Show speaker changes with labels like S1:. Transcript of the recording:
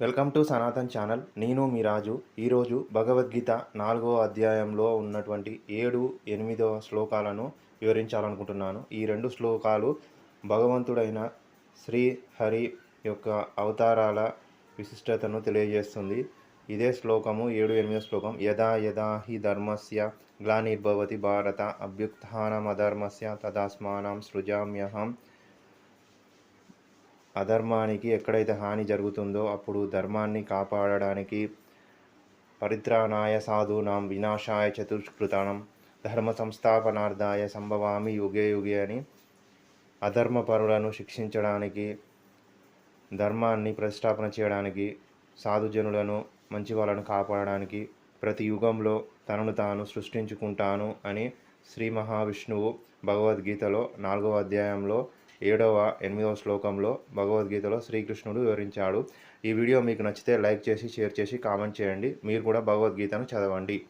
S1: Welcome to Sanatan channel. నేను మీ రాజు. ఈరోజు భగవద్గీత నాలుగో అధ్యాయంలో ఉన్నటువంటి ఏడు ఎనిమిదవ శ్లోకాలను వివరించాలనుకుంటున్నాను. ఈ రెండు శ్లోకాలు భగవంతుడైన శ్రీ హరి యొక్క అవతారాల విశిష్టతను తెలియజేస్తుంది. ఇదే శ్లోకము ఏడు ఎనిమిదో శ్లోకం. యదా యదా హి ధర్మస్య గ్లానిర్భవతి భారత అభ్యుత్నమధర్మస్య తదాస్మానం సృజామ్యహం అధర్మానికి ఎక్కడైతే హాని జరుగుతుందో అప్పుడు ధర్మాన్ని కాపాడడానికి పరిత్రాణాయ సాధూనాం వినాశాయ చతుష్కృతానం ధర్మ సంస్థాపనార్థాయ సంభవామి యుగే యుగే అని అధర్మపరులను శిక్షించడానికి ధర్మాన్ని ప్రతిష్టాపన చేయడానికి సాధుజనులను మంచి వాళ్ళను కాపాడడానికి ప్రతి యుగంలో తనను తాను సృష్టించుకుంటాను అని శ్రీ మహావిష్ణువు భగవద్గీతలో నాలుగవ అధ్యాయంలో ఏడవ ఎనిమిదవ శ్లోకంలో భగవద్గీతలో శ్రీకృష్ణుడు వివరించాడు. ఈ వీడియో మీకు నచ్చితే లైక్ చేసి షేర్ చేసి కామెంట్ చేయండి. మీరు కూడా భగవద్గీతను చదవండి.